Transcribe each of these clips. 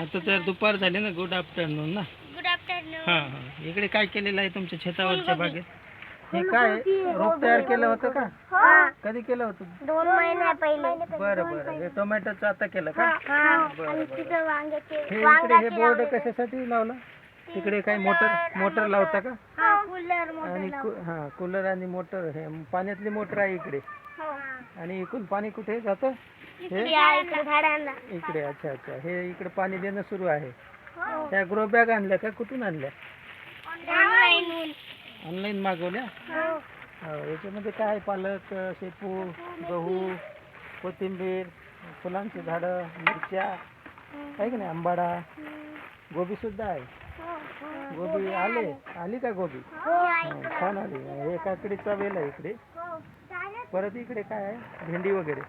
आता तर दुपार झाली ना गुड आफ्टरनून ना. गुड आफ्टरनून हा हा. इकडे काय केलेलं आहे तुमच्या शेतावरच्या बागेत? हे काय? रोप तयार केलं होतं का? कधी केलं होतं? दोन महिन्या पहिले. बरं बरं. हे टोमॅटोचं आता केलं का? बरं बरं. हे इकडे हे बोर्ड कशासाठी लावलं? तिकडे काय मोटर मोटर लावता का? हा कूलर आणि हा कूलर आणि मोटर. हे पाण्यातली मोटर आहे इकडे. आणि इकडून पाणी कुठे जातं? हे? झाडांना. इकडे अच्छा अच्छा. हे इकडे पाणी देणं सुरू आहे. त्या ग्रो बॅग आणल्या का? कुठून आणल्या? ऑनलाईन. मागवल्या? हो, याच्यामध्ये काय? आहे? पालक शेपू गहू कोथिंबीर फुलांची झाडं मिरच्या आहे की नाही? आंबाडा. गोबी सुद्धा आहे. गोबी आले? आली. का गोबी? हो, छान आली. हे काकडीचा वेल आहे इकडे. परत इकडे काय आहे? भेंडी वगैरे.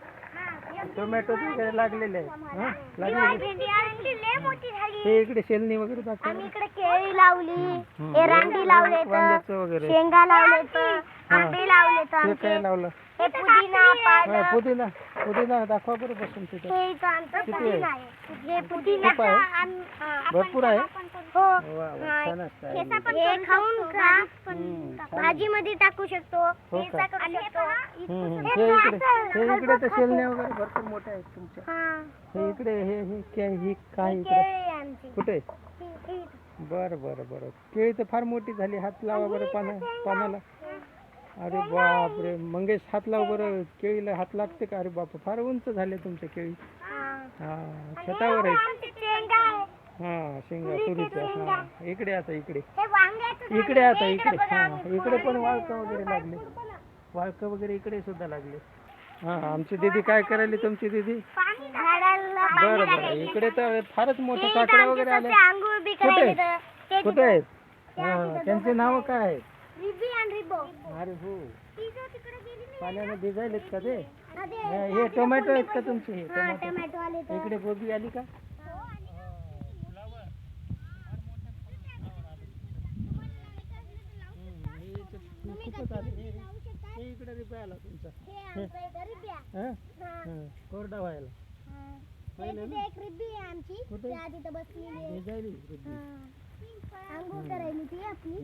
टोमॅटो वगैरे लागलेले आहेत? लागलेले भेंडी आणली लय मोठी झाली इकडे शेलनी वगैरे दाखव आम्ही इकडे केळी लावली हं. एरांडी लावले तर वांग्याचं वगैरे शेंगा लावले. आंबे लावले तर हे काय लावलं? हे पुदिना हा, पालक. पुदिना पुदिना दाखवा बरं बसून तिथं. हे इथं आमचं किती पुदिना आहे? हे पुदिनाचं आहे? हा, भरपूर आहे? हो. वा वा छान असतं आहे. ठेचा पण हे खाऊन खा हम्म, छान. आहे. भाजी मध्ये टाकू शकतो. हो शकतो. हम्म, हम्म. हे इकडे हे तर शेलण्या वगैरे भरपूर मोठ्या आहेत तुमच्या. हा. हे इकडे हे हे काय ही काय इकडे? केळी आहे आमची. कुठे. बरं बरं बरं. केळी तर फार मोठी झाली. हात लावा बरं पाना पानाला. अरे बाप रे मंगेश हात लाव बरं. केळीला हात लागते का? अरे बाप फार उंच झाले तुमच्या केळी. हा. शेतावर आहे शेंगा हा शेंगा तुरीच्या हा इकडे आता इकडे. इकडे आता इकडे. हा इकडे पण वाळकं वगैरे लागले. वाळकं वगैरे इकडे सुद्धा लागले. हा आमची दीदी काय करायली तुमची दीदी? बरं बरं. इकडे तर फारच मोठ्या काकड्या वगैरे आमचे आल्या कुठे? कुठे आहेत? हा त्यांचे नाव काय आहेत? रिबी आणि रिबो अरे हो. पाण्याने भिजायलेत का ते? हे टोमॅटो आहेत का तुमचे? हे टोमॅटो टोमॅटो. आले तर. इकडे गोबी आली का? खूपच आले. हे इकडे रिपे आला तुमचा. हे आमचं एक रिबी आहे. हा? हा. हा, कोरडा व्हायला. हा. पाहिलं तिथे एक रिबी आहे आमची. कुठे? बसलेली आहे. भिजायली. हा. अंघोळ करायली ती आपली.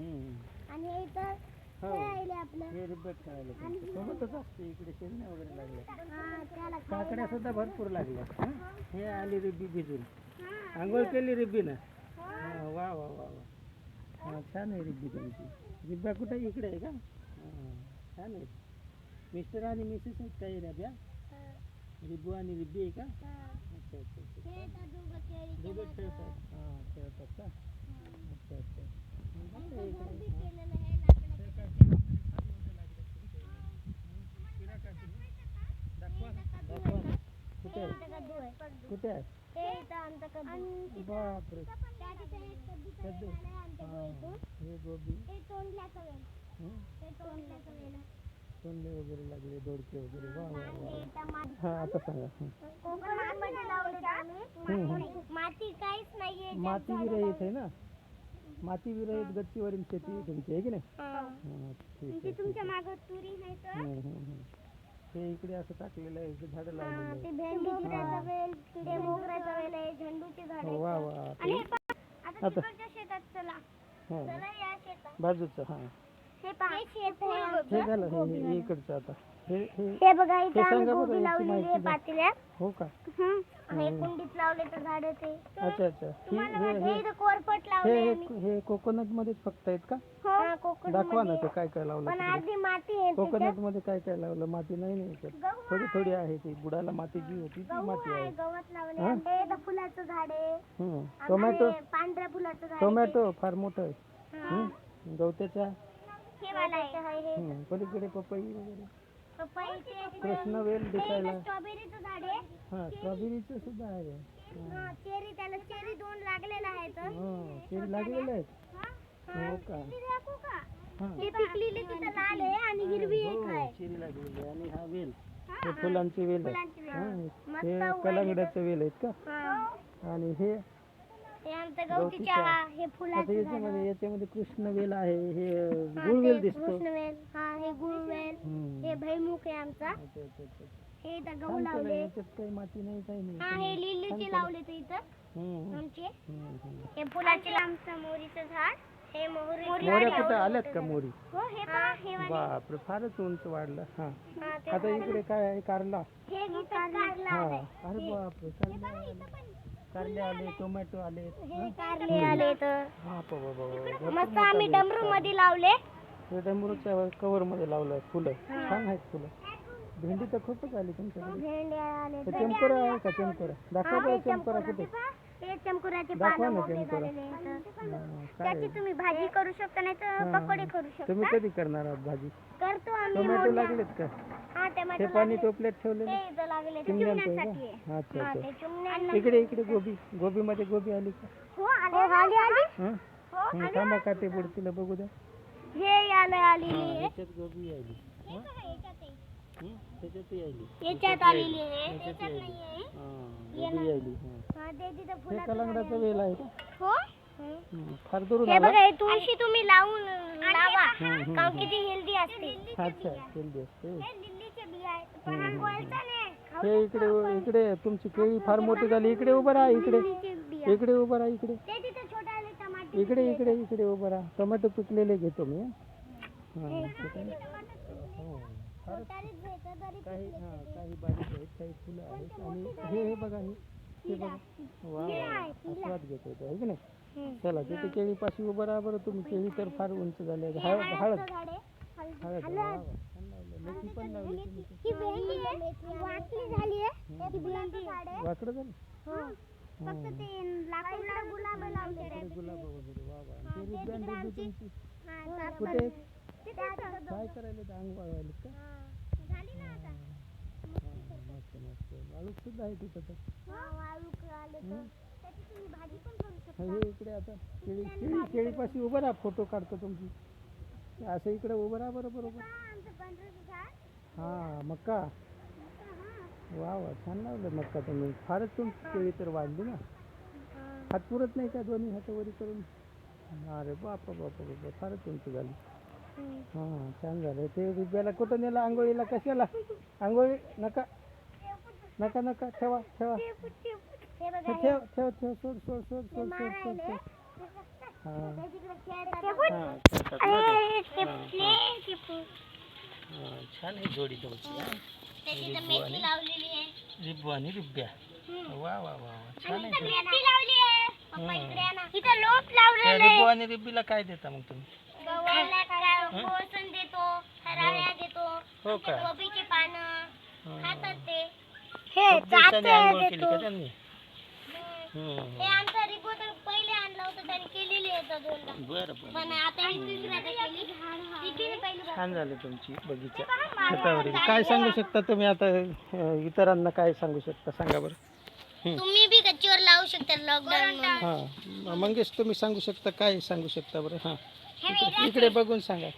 आणि हे इथं हो. खेळायले आपलं. हे रिबेट खेळायला तुमचं सोबतच असते इकडे शेंगण्या वगैरे लागल्या हा त्याला काकड्या सुद्धा भरपूर लागल्या. हं? हे आली रिबी भिजून. आंघोळ केली रिबीनं हा, वा वा वा वा. हा छान आहे रिब्बी तुमची. रिब्बा कुठे? इकडे आहे का? हा, छान आहे. मिस्टर आणि मिसेस आहेत काही रब्या रिब्बू आणि रिब्बी आहे का? अच्छा अच्छा अच्छा. दोघं खेळतात. हां खेळतात का? कुठे बापरे कद्दू हां गोबी? तोंडले वगैरे लागले दोडके वगैरे वा वा. हा आता सांगा. माती काहीच नाहीये माती विरहित आहे ना माती विरहित गच्चीवरील शेती आहे तुमची आहे की नाही? हां. ठीक आहे तुमच्या माग तुरी नाही तर? हं, इकडे असं टाकलेलं आहे इकडे झाडं लावलेली ते भेंडीचा वेल ते मोगऱ्याचा वेल. आहे झेंडूची झाड आहे वा वा आणि हे पहा, आता आता. तिकडच्या शेतात चला. हां. चला या शेतात. बाजूचं हां. हे पहा हे शेत आहे हे झालं हे हे इकडचं आता. हे हे. हे बघा इथे हे आम्ही सांगा बरं गोबी याची लावलेली आहे माहिती द्या. पातेल्यात. हो का? हे? कुंडीत लावले तर झाड ते. अच्छा अच्छा. ही तुम्हाला हे माहिती हे. आहे इथं कोरपट हे लावले हे हे कोकोनट मध्येच फक्त आहेत का? हा? कोकण दाखवा ना ते काय काय लावलं पण तिकडे. अर्धी माती आहे कोकोनटमध्ये काय काय लावलं? माती नाही नाही गहू थोडी थोडी आहे ती. बुडाला माती जी होती ती गहू माती आहे आहे. गवत लावले हा? हे इथं फुलाचं झाड आहे. हम्म. टोमॅटो? पांढऱ्या फुलाचं झाड आहे टोमॅटो फार मोठं आहे. हा. हम्म. गवत्याच्या हे वाला आहे. हे. हम्म. पलीकडे पपई वगैरे. कृष्णवेल दिसायला. स्ट्रॉबेरीचं झाड आहे. हा स्ट्रॉबेरीचं सुद्धा आहे. हा, चेरी त्याला चेरी दोन लागलेला आहे तर. हा चेरी लागलेले आहेत. हा, का? चेरी दाखवू का? हा. पिकलेली तिथं लाल आहे आणि हिरवी एक हो, आहे. चेरी लागलेली आहे. आणि हा वेल. हे फुलांची वेल आहे. फुलांची वेल. हा, मस्त हे उगवलेलं. कलांगड्याचं वेल आहेत का. आणि हे हे आमचं गवती गवती चहा. चहा हे आता फुलाचं झाड. याच्यामध्ये याच्यामध्ये कृष्णवेल आहे हे गुळवेल दिसतो. कृष्णवेल. हा हे गुळवेल. हम्म. हे भैमुख आहे आमचा. अच्छा अच्छा अच्छा अच्छा. हे इथं गहू छान केलं लावले. याच्यात काही माती नाही काही नाही. हा हे लिलीचे लावले तर इथं. हम्म, आमचे. हम्म, हम्म. हे फुलाचे आमचं मोहरीचं झाड. हे मोहरी मोऱ्या कुठं आल्यात का मोरी? हो हे पहा, हे वाले. बापरे फारच उंच वाढलं. हा. हा, ते आता इकडे काय आहे? कारला. हे कारलं हा. आलंय. अरे बापरे कारले आले कारले आले टोमॅटो आले. हे कारले आले तर. हा बाबा बाबा मस्त आम्ही डमरू मध्ये लावले. हे डमरूच्या कवर मध्ये लावलंय फुलं. छान आहेत फुलं. भेंडी तर खूपच आली तुमच्याकडे. भेंड्या आले. हे चमकोरा आहे का चमकोरा? दाखवा बरं चमकोरा कुठे? हे चमकुराचे दाखवा पानं ना मोठे चमकोरा. झालेले आहेत. हा, काय त्याची तुम्ही भाजी करू शकता नाही तर हा. पकोडे करू शकता. तुम्ही कधी करणार आहात भाजी? करतो आम्ही टोमॅटो मोठ्या- लागलेत का? हा टोमॅटो ते पाणी. टोपल्यात ठेवलेलं ते इथं लागले ते चिमण्यांचं आहे आहे. अच्छा हा अच्छा ते चिमण्यांना इकडे इकडे गोबी गोबी मध्ये गोबी आली का? हो आले आली आली हं? हो हं, थांबा का ते बुडतीला बघू द्या. हे आलं आलेली हा, आहे. याच्यात गोबी आली. हं? हं? त्याच्यातही आली. याच्यात आलेली आहे. त्याच्यात आली. हा, गोबी आली हं. हा ते हे कलंगडाचा वेल आहे का? हो. हं, फार दुरून हे आला. बघा हे तुळशी तुम्ही लावून लावा. हं, हं, कारण किती हेल्दी असते. अच्छा हेल्दी असते. हे इकडे इकडे तुमची केळी फार मोठी झाली. इकडे उभं राहा इकडे. इकडे उभं राहा इकडे. ते इकडे इकडे इकडे उभं राहा. टोमॅटो पिकलेले घेतो मी हं. आहे. काही हा काही बारीक आहेत काही फुलं आहेत. आणि हे हे बघा हे. हे बघा. वा आस्वाद घेतो तो आहे की नाही? चला तिथे केळीपाशी उभं राहा बरं तुम्ही केळी तर फार उंच झाले आहेत. हळद हळद. हळद. मेथी पण लावली ही भेंडी आहे. वाटली झाली आहे. ही भेंडी आहे. वाकडं झालं? हो. फक्त ते लाकडाला गुलाब लावले इकडे गुलाब वगैरे. वा वा. हा, ते रिबन तुमची? हा, कुठे. काय करायला ते अंग वाळवायला का? झाली ना आता. हा, मस्त मस्त. वाळूक सुद्धा आहे तिथं तर. हा, वाळूक आले तर. त्याची तुम्ही भाजी पण करू शकता. हे इकडे आता केळी केळी केळीपाशी उभं राहा फोटो काढतो तुमची. असं इकडे उभं राहा बरं बरोबर. हा, आमचं पांढरं झाड हां मक्का? वा वा छान लावलं मक्का तुम्ही. फारच तुमची केळी तर वाढली ना. हात पुरत नाही का दोन्ही हातावरी करून? अरे बापा बापा बापा फारच तुमची झाली. हां छान झालं. ते रुपयाला कुठं नेलं? आंघोळीला कशाला? आंघोळी नका. नका नका. ठेवा ठेवा. ठेव ठेव ठेव. सोड सोड सोड सोड सोड सोड मारायले. सोड. हां. छान ही। जोडी तुमची रिब्बू आणि रिब्ब्या वाह वाह छान अच्छा हम्म। आहे रिब्बू रिब्बीला काय देता मग तुम्ही हाँ। हाँ। हो। का? हाँ। हे। आंघोळ केली का आमचा रिपोर्ट पहिले आणला होता त्यांनी केलेली आहे तो दोनदा. बरं बरं. पण आता ही तिसऱ्यांदा केली. तिथे पहिली छान झालं तुमची बगीचा. शेतावरील काय सांगू शकता तुम्ही आता अं, इतरांना काय सांगू शकता? सांगा बरं. तुम्ही बी गच्चीवर लावू शकता लॉकडाऊन हां. मंगेश तुम्ही सांगू शकता? काय सांगू शकता बरं? हां. इकडे- इकडे बघून सांगा.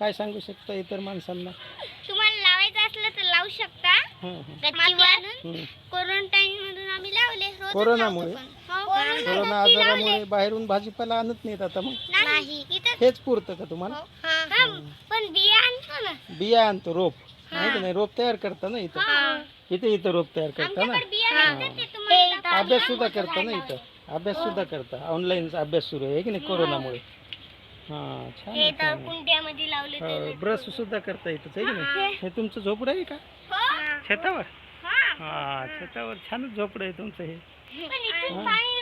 काय सांगू शकता इतर माणसांना? तुम्हाला लावायचं असलं तर लावू शकता. हं. गच्चीवर. क्वारंटाईन मधून आम्ही लावले. रोजच कोरोनामुळे? पण. हो, कोरोना आजारामुळे बाहेरून भाजीपाला आणत नाहीत आता मग. नाही इथं हेच पुरतं का तुम्हाला? हा, पण बिया आणतो ना. बिया आणतो रोप. नाही का नाही? रोप तयार करता ना इथं? हा. इथे इथं रोप तयार करता ना? अभ्यास सुद्धा करता ना इथं? अभ्यास सुद्धा करता? ऑनलाईन अभ्यास सुरू आहे की नाही कोरोनामुळे? हां छान हे आहे, तर छान आहे. कुंड्यामध्ये लावले ते हो, ब्रश सुद्धा करता येतच आहे की नाही? हे. तुमचं झोपडं आहे का? छतावर? हा. हा छतावर छानच झोपडं आहे तुमचं हे. पण इथून पाणी